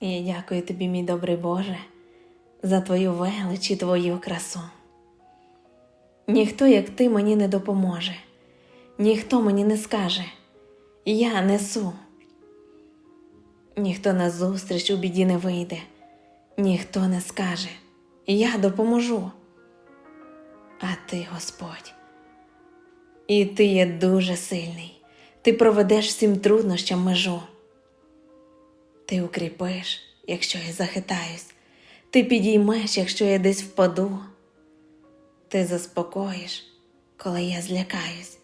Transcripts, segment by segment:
Я дякую тобі, мій добрий Боже, за твою велич і твою красу. Ніхто, як ти, мені не допоможе, ніхто мені не скаже, я несу. Ніхто назустріч у біді не вийде, ніхто не скаже, я допоможу. А ти, Господь, і ти є дуже сильний, ти проведеш всім труднощам межу. Ти укріпиш, якщо я захитаюсь, ти підіймеш, якщо я десь впаду. Ти заспокоїш, коли я злякаюсь.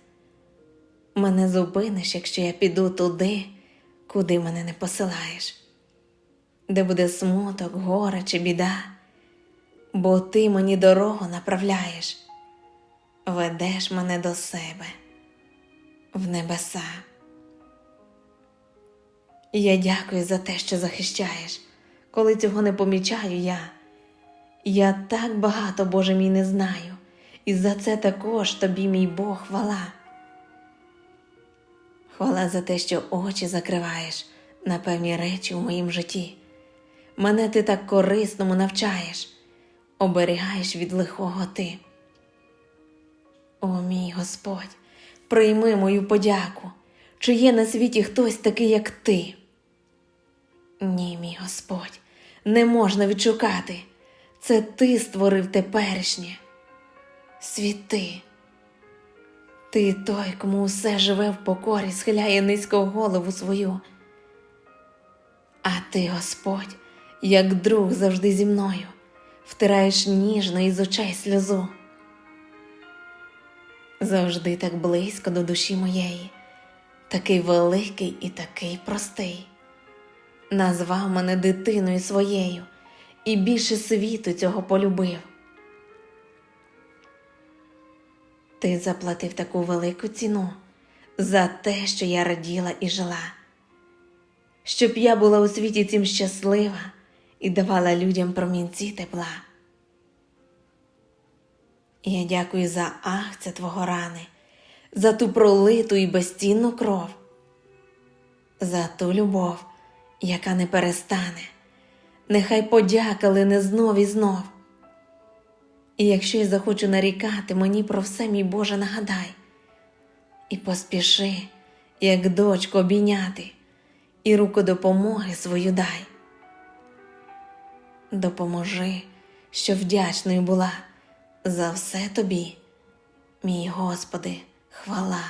Мене зупиниш, якщо я піду туди, куди мене не посилаєш, де буде смуток, горе чи біда, бо ти мені дорогу направляєш, ведеш мене до себе в небеса. Я дякую за те, що захищаєш. Коли цього не помічаю я. Я так багато, Боже мій, не знаю, і за це також тобі, мій Бог, хвала. Хвала за те, що очі закриваєш на певні речі у моїм житті. Мене ти так корисному навчаєш, оберігаєш від лихого ти. О мій Господь, прийми мою подяку, чи є на світі хтось такий, як ти. Ні, мій Господь, не можна відшукати. Це ти створив теперішнє. Світи. Ти той, кому усе живе в покорі, схиляє низько голову свою. А ти, Господь, як друг завжди зі мною, втираєш ніжно із очей сльозу. Завжди так близько до душі моєї, такий великий і такий простий. Назвав мене дитиною своєю і більше світу цього полюбив. Ти заплатив таку велику ціну за те, що я раділа і жила, щоб я була у світі цим щаслива і давала людям промінці тепла. Я дякую за ахця твого рани, за ту пролиту і безцінну кров, за ту любов, яка не перестане нехай подяка лине знов і знов. І якщо я захочу нарікати мені про все, мій Боже, нагадай, і поспіши, як дочку обійняти, і руку допомоги свою дай. Допоможи, що вдячною була за все тобі, мій Господи, хвала.